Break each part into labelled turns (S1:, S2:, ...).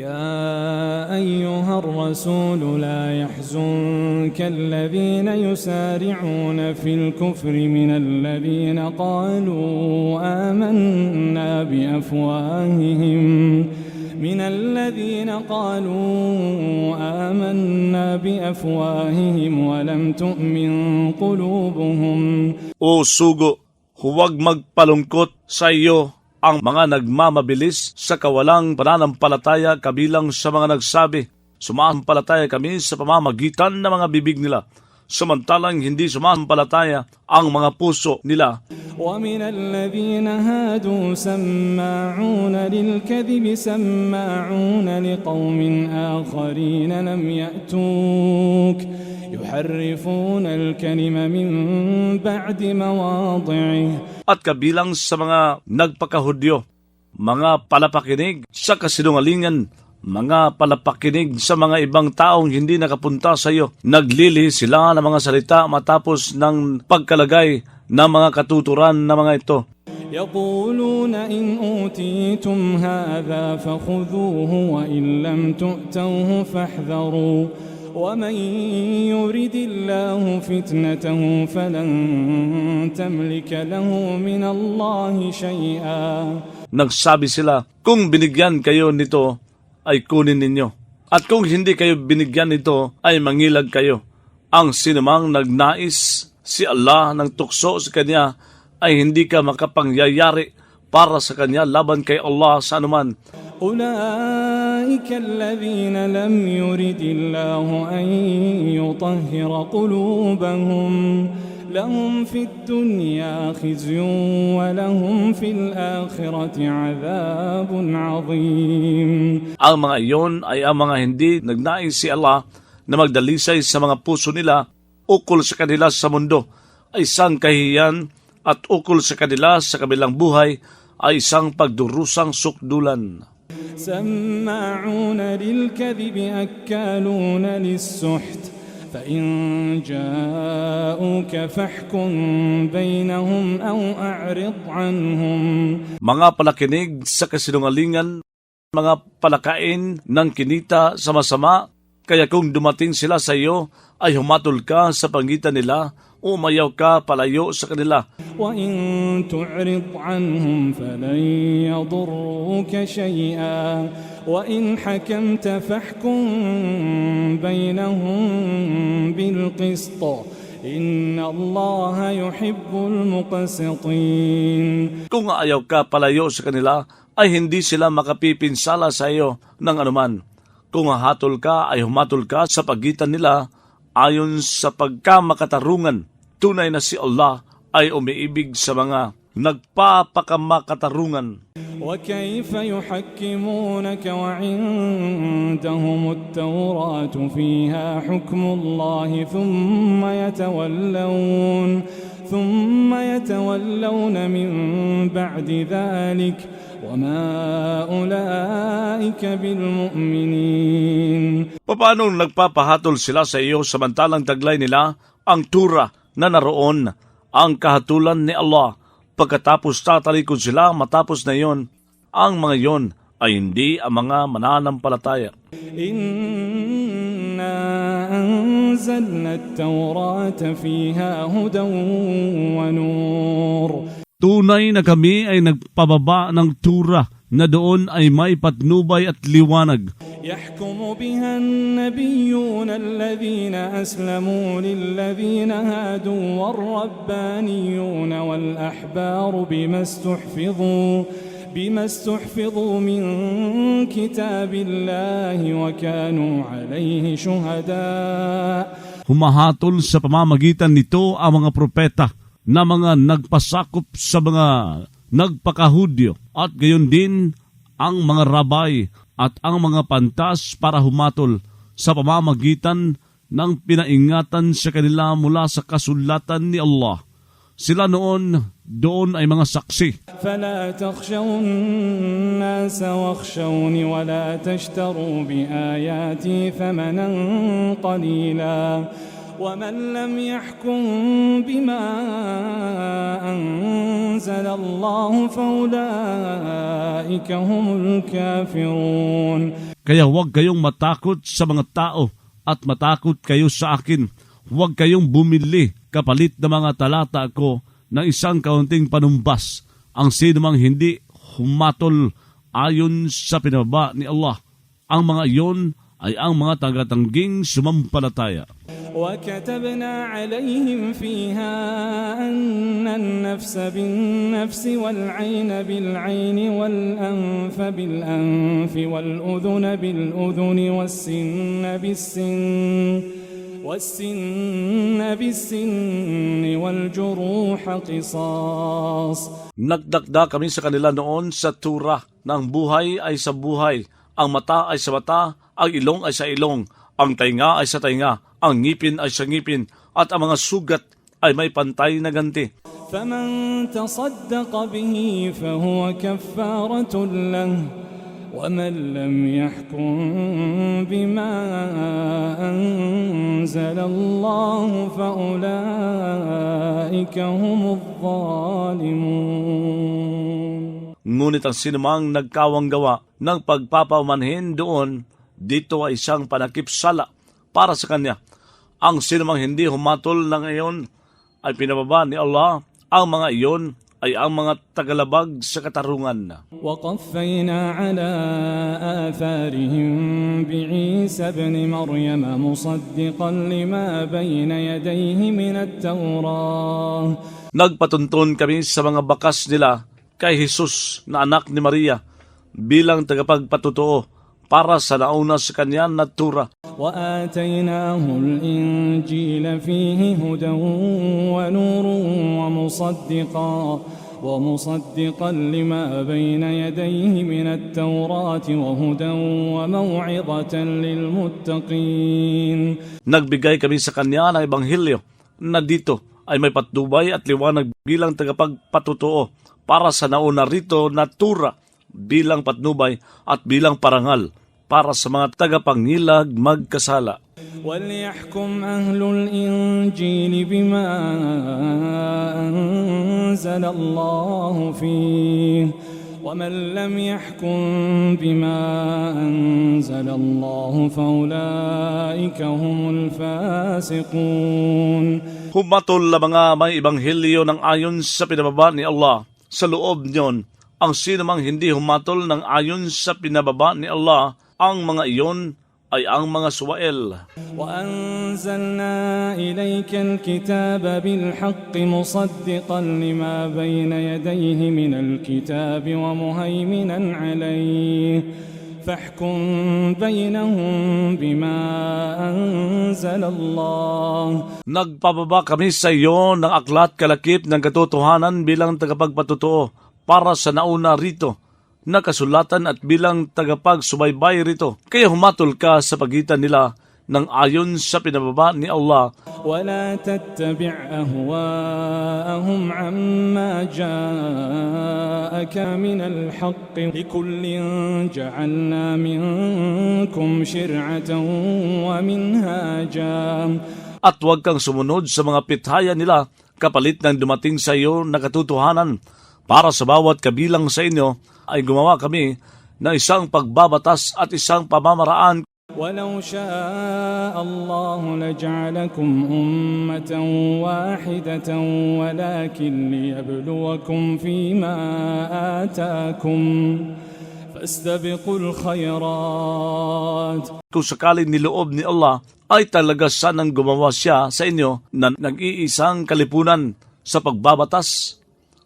S1: يا أيها الرسول لا يحزنك الذين يسارعون في الكفر من الذين قالوا آمنا بأفواههم من الذين قالوا آمنا بأفواههم ولم تؤمن قلوبهم.
S2: O sugo, huwag magpalungkot sa iyo. Ang mga nagmamabilis sa kawalang pananampalataya kabilang sa mga nagsabi, sumampalataya kami sa pamamagitan ng mga bibig nila, samantalang hindi sumampalataya ang mga puso nila.
S1: ومن الذين هادوا سماعون للكذب سماعون لقوم آخرين لم يأتوك يحرفون الكلم من بعد مواضعه
S2: At kabilang sa mga nagpakahudyo, mga palapakinig sa kasinungalingan, mga palapakinig sa mga ibang taong hindi nakapunta sa iyo. Naglili sila ng mga salita matapos ng pagkalagay ng mga katuturan ng mga ito.
S1: يقولون إن أوتيتم هذا فخذوه وإن لم تؤتوه فاحذروا ومن يرد الله فتنته فلن تملك له من الله شيئا
S2: Nagsabi sila, kung binigyan kayo nito, ay kunin ninyo. At kung hindi kayo binigyan nito, ay mangilag kayo. Ang sinumang nagnais si Allah ng tukso sa kanya, ay hindi ka makapangyayari para sa kanya laban kay Allah sa anuman.
S1: أولئك الذين لم يرد الله أن يطهر قلوبهم لهم في الدنيا خزي ولهم في الآخرة عذاب عظيم
S2: Ang mga iyon ay ang mga hindi nagnais si Allah na magdalisay sa mga puso nila ukol sa kanila sa mundo ay isang kahiyan at ukol sa kanila sa kabilang buhay ay isang pagdurusang sukdulan.
S1: سماعون للكذب أكالون للسحت فإن جاءوك فاحكم بينهم أو أعرض عنهم
S2: Mga palakinig sa kasinungalingan, mga palakain ng kinita sa masama, kaya kung dumating sila sa iyo, ay humatol ka sa pangitan nila, umayaw ka palayo sa kanila.
S1: وإن تعرض عنهم فلن يضروك شيئا وإن حكمت فاحكم بينهم بالقسط إن الله يحب المقسطين
S2: Kung ayaw ka palayo sa kanila, ay hindi sila makapipinsala sa iyo ng anuman. Kung hahatol ka, ay humatol ka sa pagitan nila ayon sa pagkamakatarungan. Tunay na si Allah ay umiibig sa mga nagpapakamakatarungan.
S1: وكيف يحكمونك وعندهم التوراة فيها حكم الله ثم يتولون ثم يتولون من بعد ذلك وما أولئك بالمؤمنين
S2: Paano nagpapahatol sila sa iyo samantalang taglay nila ang tura na naroon ang kahatulan ni Allah Pagkatapos tatalikod sila matapos na iyon, ang mga iyon ay hindi ang mga mananampalataya.
S1: Inna anzalna at-taurata fiha hudan wa nur.
S2: Tunay na kami ay nagpababa ng tura na doon ay may patnubay at liwanag.
S1: يحكم بها النبيون الذين أسلموا للذين هادوا والربانيون والأحبار بما استحفظوا بما استحفظوا من كتاب الله وكانوا عليه شهداء
S2: Humahatol sa pamamagitan nito ang mga propeta na mga nagpasakop sa mga nagpakahudyo at gayon din ang mga rabay at ang mga pantas para humatol sa pamamagitan ng pinaingatan sa kanila mula sa kasulatan ni Allah. Sila noon, doon ay mga saksi.
S1: فلا تخشوا الناس واخشوني ولا تشتروا بآياتي ثمنا قليلا ومن لم يحكم بما أنزل الله فأولئك هم الكافرون
S2: Kaya huwag kayong matakot sa mga tao at matakot kayo sa akin. Huwag kayong bumili kapalit ng mga talata ko ng isang kaunting panumbas. Ang sino mang hindi humatol ayon sa pinababa ni Allah. Ang mga iyon ay ang mga tagatangging sumampalataya.
S1: وكتبنا عليهم فيها أن النفس بالنفس والعين بالعين والأنف بالأنف والأذن بالأذن والسن بالسن والسن بالسن والجروح قصاص
S2: Nagdakda kami sa kanila noon sa tura ng buhay ay sa buhay, ang mata ay sa mata, ang ilong ay sa ilong, ang tainga ay sa tainga, ang ngipin ay sa ngipin, at ang mga sugat ay may pantay na ganti.
S1: فمن تصدق به فهو كفارة له ومن لم يحكم بما أنزل الله فأولئك هم الظالمون
S2: Ngunit ang sinumang nagkawang gawa ng pagpapamanhin doon, dito ay isang panakipsala para sa kanya. Ang sinumang hindi humatol na ngayon ay pinababa ni Allah. Ang mga iyon ay ang mga tagalabag sa katarungan.
S1: وقفينا على آثارهم بعيسى ابن مريم مصدقا لما بين يديه من التوراة
S2: Nagpatuntun kami sa mga bakas nila kay Jesus na anak ni Maria bilang tagapagpatutuo para sa nauna sa kanya na tura.
S1: وآتيناه الإنجيل فيه هدى ونور ومصدقا ومصدقا لما بين يديه من التوراة وهدى وموعظة للمتقين
S2: Nagbigay kami sa kanya ng ebanghelyo na dito ay may patnubay at liwanag bilang tagapagpatutuo para sa nauna rito na tura bilang patnubay at bilang parangal para sa mga tagapangilag magkasala.
S1: وليحكم أهل الإنجيل بما أنزل الله فيه ومن لم يحكم بما أنزل الله فأولئك هم الفاسقون
S2: Humatol na mga may ebanghelyo ng ayon sa pinababa ni Allah. Sa loob niyon, ang sino mang hindi humatol ng ayon sa pinababa ni Allah, ang mga iyon ay ang mga suwael.
S1: وأنزلنا إليك الكتاب بالحق مصدقا لما بين يديه من الكتاب ومهيمنا عليه فاحكم بينهم بما أنزل الله
S2: Nagpababa kami sa iyo ng aklat kalakip ng katotohanan bilang tagapagpatutuo para sa nauna rito na kasulatan at bilang tagapagsubaybay rito. Kaya humatol ka sa pagitan nila ng ayon sa pinababa ni Allah
S1: ولا تتبع أهواءهم عما جاءك من الحق لكل جعلنا منكم شرعة ومنهاجا
S2: at huwag kang sumunod sa mga pithaya nila kapalit ng dumating sa iyo na katotohanan. Para sa bawat kabilang sa inyo ay gumawa kami ng isang pagbabatas at isang pamamaraan
S1: ولو شاء الله لجعلكم أمة واحدة ولكن ليبلوكم فيما آتاكم فاستبقوا الخيرات
S2: kung sakali niloob ni Allah ay talaga sanang gumawa siya sa inyo na nag-iisang kalipunan sa pagbabatas.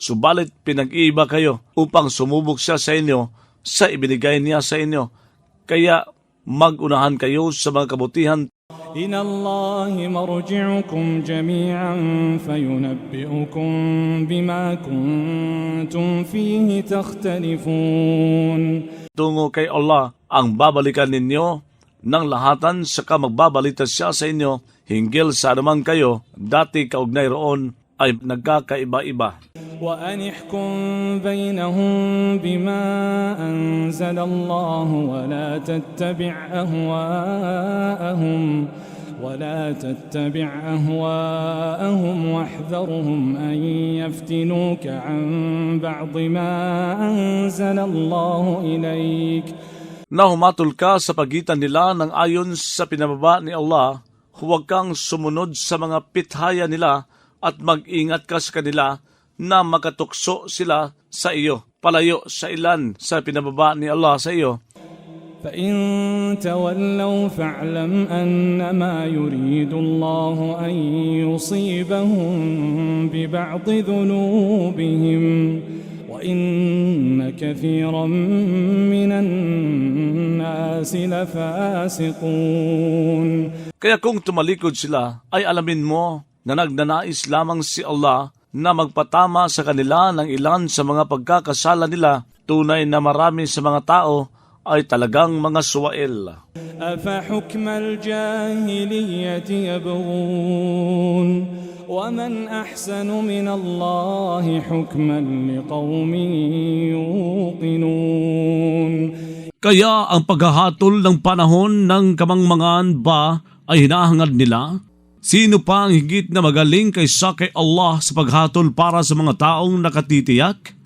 S2: Subalit pinag-iiba kayo upang sumubok siya sa inyo sa ibinigay niya sa inyo. Kaya magunahan kayo sa mga kabutihan
S1: إلى الله مرجعكم جميعا فينبئكم بما كنتم فيه تختلفون
S2: tungo kay Allah ang babalikan ninyo ng lahatan saka magbabalita siya sa inyo hinggil sa anumang kayo dati kaugnay roon ay nagkakaiba-iba.
S1: وأن احكم بينهم بما أنزل الله ولا تتبع أهواءهم ولا تتبع أهواءهم واحذرهم أن يفتنوك عن بعض ما أنزل الله إليك
S2: na humatol ka sa pagitan nila ng ayon sa pinababa ni Allah, huwag kang sumunod sa mga pithaya nila at mag-ingat ka sa kanila na makatukso sila sa iyo, palayo sa ilan sa pinababa ni Allah sa iyo.
S1: فإن تولوا فاعلم أنما يريد الله أن يصيبهم ببعض ذنوبهم وإن كثيرا من الناس لفاسقون
S2: Kaya kung tumalikod sila, ay alamin mo na nagnanais lamang si Allah na magpatama sa kanila ng ilan sa mga pagkakasala nila, tunay na marami sa mga tao ay talagang mga suwael.
S1: أفحكم الجاهلية يبغون ومن أحسن من الله حكما لقوم يوقنون
S2: Kaya ang paghahatol ng panahon ng kamangmangan ba ay hinahangad nila? Sino pa ang higit na magaling kaysa kay Allah sa paghatol para sa mga taong nakatitiyak?